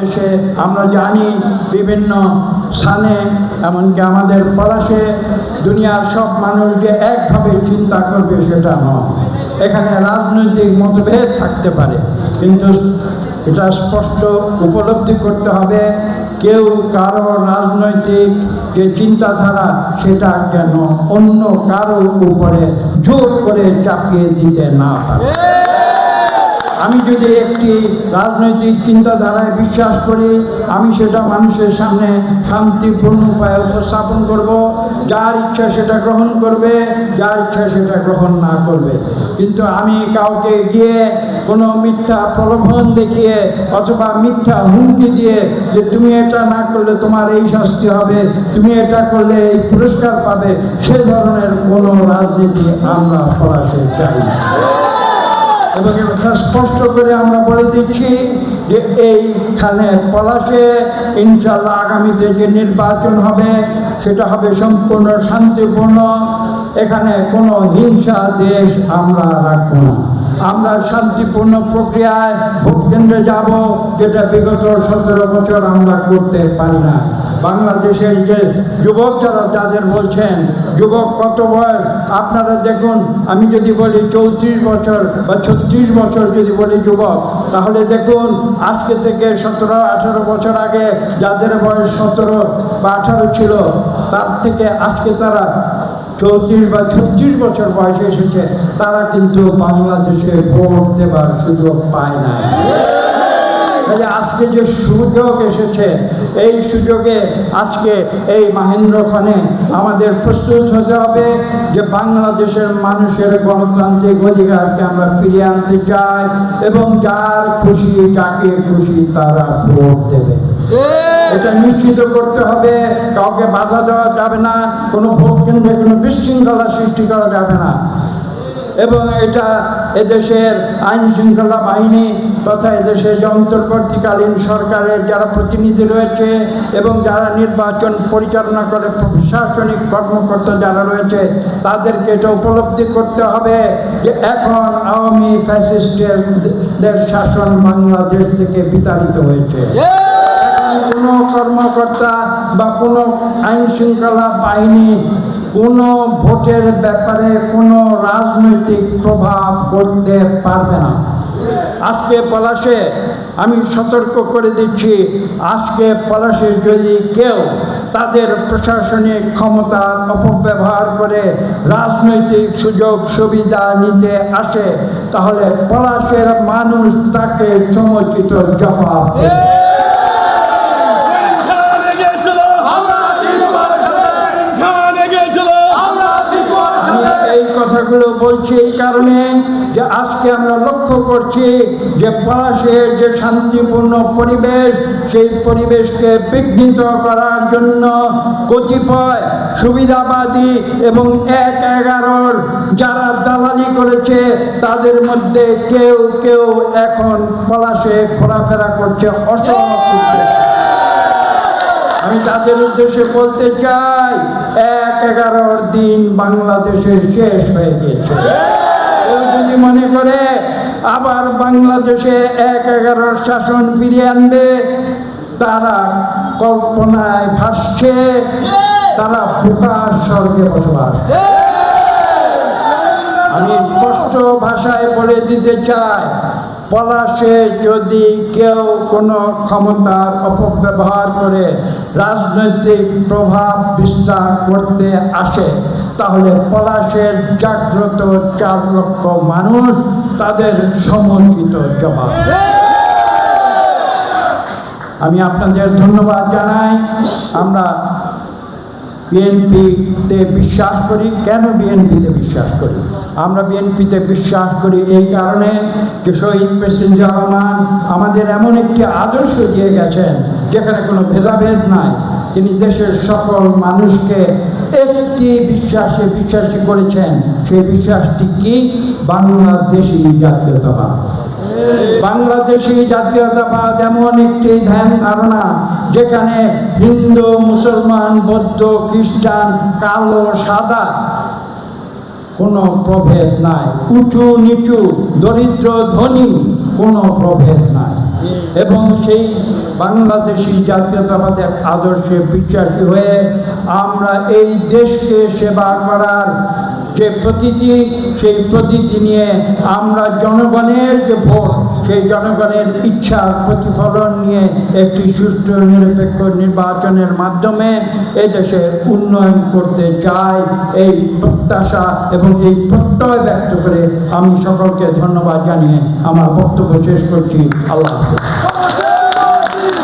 দেশে আমরা জানি বিভিন্ন স্থানে, এমনকি আমাদের পলাশে দুনিয়ার সব মানুষ যে একভাবে চিন্তা করবে সেটা নয়। এখানে রাজনৈতিক মতভেদ থাকতে পারে, কিন্তু এটা স্পষ্ট উপলব্ধি করতে হবে, কেউ কারও রাজনৈতিক যে চিন্তাধারা সেটা যেন অন্য কারও উপরে জোর করে চাপিয়ে দিতে না পারে। আমি যদি একটি রাজনৈতিক চিন্তাধারায় বিশ্বাস করি, আমি সেটা মানুষের সামনে শান্তিপূর্ণ উপায়ে উপস্থাপন করব। যার ইচ্ছা সেটা গ্রহণ করবে, যার ইচ্ছা সেটা গ্রহণ না করবে। কিন্তু আমি কাউকে গিয়ে কোনো মিথ্যা প্রলোভন দেখিয়ে অথবা মিথ্যা হুমকি দিয়ে যে তুমি এটা না করলে তোমার এই শাস্তি হবে, তুমি এটা করলে এই পুরস্কার পাবে, সে ধরনের কোনো রাজনীতি আমরা পড়াতে চাই না। এবং এটা স্পষ্ট করে আমরা বলে দিচ্ছি যে এইখানে পলাশে ইনশাল্লাহ আগামীতে যে নির্বাচন হবে, সেটা হবে সম্পূর্ণ শান্তিপূর্ণ। এখানে কোনো হিংসা দেশ আমরা রাখব না। আমরা শান্তিপূর্ণ প্রক্রিয়ায় ভোট কেন্দ্রে যাব, যেটা বিগত সতেরো বছর আমরা করতে পারি না। বাংলাদেশের যে যুবক যারা যাদের বলছেন, যুবক কত বয়স? আপনারা দেখুন, আমি যদি বলি চৌত্রিশ বছর বা ছত্রিশ বছর যদি বলি যুবক, তাহলে দেখুন, আজকে থেকে সতেরো, আঠারো বছর আগে যাদের বয়স সতেরো বা আঠারো ছিল, তার থেকে আজকে তারা চৌত্রিশ বা ছত্রিশ বছর বয়সে এসেছে, তারা কিন্তু বাংলাদেশে ভোট দেবার সুযোগ পায় না আজকে যে সুযোগ এসেছে এই সুযোগে আজকে এই মাহেন্দ্রক্ষণে আমাদের প্রস্তুত হতে হবে যে বাংলাদেশের মানুষের গণতান্ত্রিক অধিকারকে আমরা ফিরিয়ে আনতে চাই এবং যার খুশি যাকে খুশি তারা ভোট দেবে। এটা নিশ্চিত করতে হবে কাউকে বাধা দেওয়া যাবে না কোনো ভোট কেন্দ্রে কোনো বিশৃঙ্খলা সৃষ্টি করা যাবে না। এবং এটা এদেশের আইন শৃঙ্খলা বাহিনী তথা এদেশের যে অন্তর্বর্তীকালীন সরকারের যারা প্রতিনিধি রয়েছে এবং যারা নির্বাচন পরিচালনা করে, প্রশাসনিক কর্মকর্তা যারা রয়েছে, তাদেরকে এটা উপলব্ধি করতে হবে যে এখন আওয়ামী ফ্যাসিস্টের শাসন বাংলাদেশ থেকে বিতাড়িত হয়েছে। কোনো কর্মকর্তা বা কোনো আইন শৃঙ্খলা বাহিনী কোনো ভোটের ব্যাপারে কোনো রাজনৈতিক প্রভাব করতে পারবে না। আজকে পলাশে আমি সতর্ক করে দিচ্ছি, আজকে পলাশে যদি কেউ তাদের প্রশাসনিক ক্ষমতার অপব্যবহার করে রাজনৈতিক সুযোগ সুবিধা নিতে আসে, তাহলে পলাশের মানুষ তাকে সমুচিত জবাব দেবে। কথাগুলো বলছি এই কারণে যে আজকে আমরা লক্ষ্য করছি যে পলাশের যে শান্তিপূর্ণ পরিবেশ, সেই পরিবেশকে বিঘ্নিত করার জন্য কতিপয় সুবিধাবাদী এবং এক এগারোর যারা দালালি করেছে, তাদের মধ্যে কেউ কেউ এখন পলাশে ঘোরাফেরা করছে অসম করছে আমি তাদের উদ্দেশ্যে বলতে চাই, এক এগারোর দিন বাংলাদেশে শেষ হয়ে গেছে। কেউ যদি মনে করে আবার বাংলাদেশে এক এগারোর শাসন ফিরিয়ে আনবে, তারা কল্পনায় ভাসছে, তারা প্রকাশ স্বর্গে বসবাস আমি স্পষ্ট ভাষায় বলে দিতে চাই পলাশে যদি কেউ কোনো ক্ষমতার অপব্যবহার করে রাজনৈতিক প্রভাব বিস্তার করতে আসে, তাহলে পলাশের জাগ্রত চার লক্ষ মানুষ তাদের সমন্বিত জবাব। আমি আপনাদের ধন্যবাদ জানাই। আমরা বিএনপিতে বিশ্বাস করি। কেন বিএনপিতে বিশ্বাস করি? আমরা বিএনপিতে বিশ্বাস করি এই কারণে যে শহীদ প্রেসিডেন্ট রহমান আমাদের এমন একটি আদর্শ দিয়ে গেছেন, যেখানে কোনো ভেদাভেদ নাই। তিনি দেশের সকল মানুষকে একটি বিশ্বাসে বিশ্বাসী করেছেন। সেই বিশ্বাসটি কি? বাংলাদেশি জাতীয়তাবাদ। বাংলাদেশি জাতীয়তাবাদ এমন একটি ধ্যান ধারণা যেখানে হিন্দু, মুসলমান, বৌদ্ধ, খ্রিস্টান, কালো, সাদা, কোনো প্রভেদ নাই। উঁচু, নিচু, দরিদ্র, ধনী, কোনো প্রভেদ নাই। এবং সেই বাংলাদেশি জাতীয়তাবাদের আদর্শে বিশ্বাসী হয়ে আমরা এই দেশকে সেবা করার যে প্রতীতি, সেই প্রতীতি নিয়ে আমরা জনগণের যে ভোট সেই জনগণের ইচ্ছার প্রতিফলন নিয়ে একটি সুষ্ঠু, নিরপেক্ষ নির্বাচনের মাধ্যমে এদেশে উন্নয়ন করতে চায়। এই প্রত্যাশা এবং এই প্রত্যয় ব্যক্ত করে আমি সকলকে ধন্যবাদ জানিয়ে আমার বক্তব্য শেষ করছি। আল্লাহ হাফেজ।